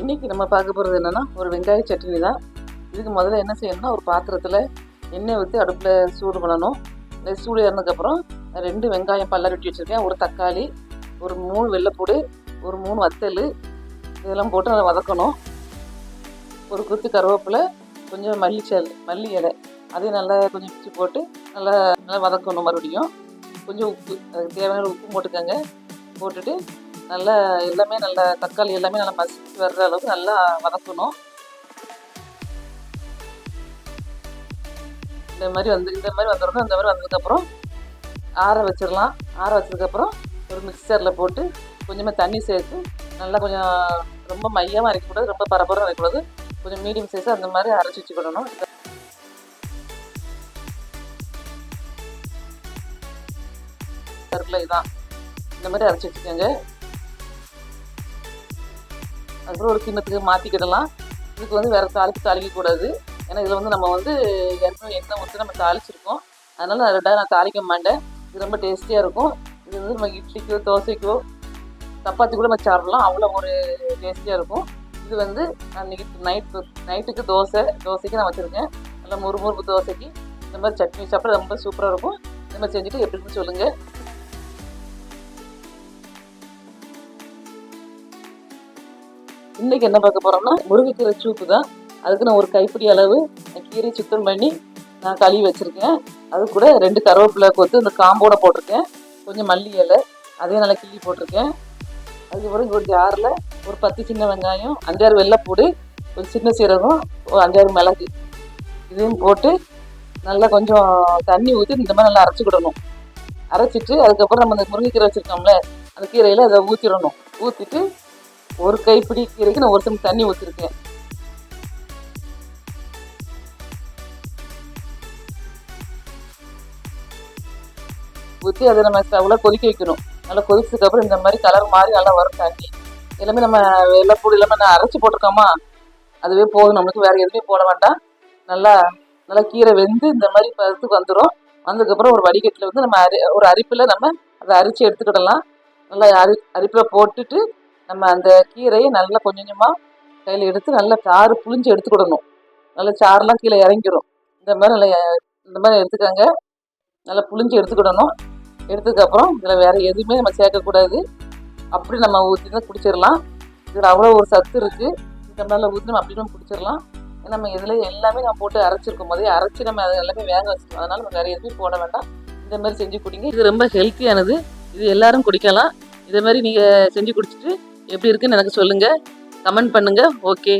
இன்றைக்கி நம்ம பார்க்க போகிறது என்னென்னா ஒரு வெங்காய சட்னி தான். இதுக்கு முதல்ல என்ன செய்யணும்னா ஒரு பாத்திரத்தில் எண்ணெய் ஊற்றி அடுப்பில் சூடு பண்ணணும். இந்த சூடு ஏறினதுக்கப்புறம் ரெண்டு வெங்காயம் பல்ல வெட்டி வச்சுருக்கேன். ஒரு தக்காளி ஒரு மூணு வெள்ளைப்பூடு ஒரு மூணு வத்தல் இதெல்லாம் போட்டு நல்லா வதக்கணும். ஒரு குத்து கருவேப்பிலை கொஞ்சம் மல்லிச்சல் மல்லி இலை அதையும் நல்லா கொஞ்சம் பிச்சு போட்டு நல்லா நல்லா வதக்கணும் மறுபடியும். கொஞ்சம் உப்பு அதுக்கு தேவையான உப்பு போட்டுக்கோங்க. போட்டுட்டு நல்லா எல்லாமே நல்லா தக்காளி எல்லாமே நல்லா மசிச்சு வர்ற அளவுக்கு நல்லா வதக்கணும். இந்த மாதிரி வந்து இந்த மாதிரி வந்துடணும் இந்த மாதிரி வந்ததுக்கப்புறம் ஆற வச்சிடலாம். ஆற வச்சதுக்கப்புறம் ஒரு மிக்சரில் போட்டு கொஞ்சமாக தண்ணி சேர்த்து நல்லா கொஞ்சம் ரொம்ப மையமாக அரைக்கக்கூடாது ரொம்ப பரபரம் அரைக்கக்கூடாது கொஞ்சம் மீடியம் சைஸாக அந்த மாதிரி அரைச்சி வச்சுக்கிடணும். கருப்பில் இதான். இந்த மாதிரி அரைச்சி வச்சுக்கோங்க. அதுக்கப்புறம் ஒரு கிண்ணத்துக்கு மாற்றிக்கிடலாம் இதுக்கு வந்து வேறு தாளித்து தாளிக்கக்கூடாது ஏன்னா இதில் வந்து நம்ம வந்து எண்ணெய் எண்ணெய் ஊற்றி நம்ம தாளிச்சிருக்கோம். அதனால் நான் ரெண்டாவது நான் தாளிக்க மாட்டேன். இது ரொம்ப டேஸ்டியாக இருக்கும். இது வந்து நம்ம இட்லிக்கோ தோசைக்கோ சப்பாத்தி கூட நம்ம சாப்பிடலாம். அவ்வளோ ஒரு டேஸ்டியாக இருக்கும். இது வந்து நான் இன்னைக்கு நைட்டு நைட்டுக்கு தோசை தோசைக்கு நான் வச்சுருக்கேன். நல்லா முறுமுறுப்பு தோசைக்கு. இந்த மாதிரி சட்னி சாப்பிட ரொம்ப சூப்பராக இருக்கும். இந்த மாதிரி செஞ்சுட்டு எப்படின்னு சொல்லுங்கள் இன்னைக்கு என்ன பார்க்க போறோம்னா முருங்கைக்கீரை சூப்பு தான். அதுக்கு நான் ஒரு கைப்பிடி அளவு கீரை சுத்தம் பண்ணி நான் கழுவி வச்சிருக்கேன். அது கூட ரெண்டு கருவேப்பிலை கொத்து இந்த காம்போட போட்டிருக்கேன். கொஞ்சம் மல்லி இலை அதையும் நல்லா கிள்ளி போட்டிருக்கேன். அதுக்கப்புறம் ஒரு ஜாரில் ஒரு பத்து சின்ன வெங்காயம் அஞ்சாறு வெள்ளைப்பூடு ஒரு சின்ன சீரகம் ஒரு அஞ்சாறு மிளகு. இதையும் போட்டு நல்லா கொஞ்சம் தண்ணி ஊற்றி இந்த மாதிரி நல்லா அரைச்சிக்கிடணும் அரைச்சிட்டு அதுக்கப்புறம் நம்ம இந்த முருங்கைக்கீரை வச்சுருக்கோம்ல அந்த கீரையில் அதை ஊற்றிடணும் ஊற்றிட்டு ஒரு கைப்பிடி கீரைக்கு நான் ஒரு தண்ணி ஊற்றிருக்கேன் ஊற்றி அதை நம்ம ஸ்டவ்வில் கொதிக்க வைக்கணும். நல்லா கொதிச்சதுக்கப்புறம் இந்த மாதிரி கலர் மாதிரி நல்லா வரும் தண்ணி. எல்லாமே நம்ம வெள்ளைப்பூடி எல்லாமே நான் அரைச்சி போட்டிருக்கோமா? அதுவே போதும். நம்மளுக்கு வேறு எதுவுமே போட வேண்டாம். நல்லா நல்லா கீரை வெந்து இந்த மாதிரி பதத்துக்கு வந்துடும் வந்ததுக்கப்புறம் ஒரு வடிகட்டில் வந்து நம்ம அரி ஒரு அரிப்பில் நம்ம அதை அரிச்சு எடுத்துக்கிடலாம். நல்லா அரி அரிப்பில் போட்டுட்டு நம்ம அந்த கீரையை நல்லா கொஞ்சம் கொஞ்சமாக கையில் எடுத்து நல்லா சாறு புளிஞ்சு எடுத்துக்கிடணும் நல்லா சாறுலாம் கீழே இறங்கிடும் இந்த மாதிரி நல்லா இந்த மாதிரி எடுத்துக்கோங்க. நல்லா புளிஞ்சு எடுத்துக்கிடணும் எடுத்ததுக்கப்புறம் இதில் வேறு எதுவுமே நம்ம சேர்க்கக்கூடாது அப்படி நம்ம ஊற்றி தான் குடிச்சிடலாம் இதில் அவ்வளோ ஒரு சத்து இருக்குது இந்த மாதிரிலாம் ஊற்றி நம்ம அப்படி நம்ம குடிச்சிடலாம் ஏன்னா நம்ம இதில் எல்லாமே நம்ம போட்டு அரைச்சிருக்கும் போதே அரைச்சி நம்ம அதை எல்லாமே வேக வச்சிருக்கோம் அதனால் நம்ம வேறு எதுவுமே போட வேண்டாம். இந்த மாதிரி செஞ்சு குடிங்க. இது ரொம்ப ஹெல்த்தியானது இது எல்லாரும் குடிக்கலாம். இதே மாதிரி நீங்கள் செஞ்சு குடிச்சிட்டு எப்படி இருக்குன்னு எனக்கு சொல்லுங்கள் கமெண்ட் பண்ணுங்கள் ஓகே.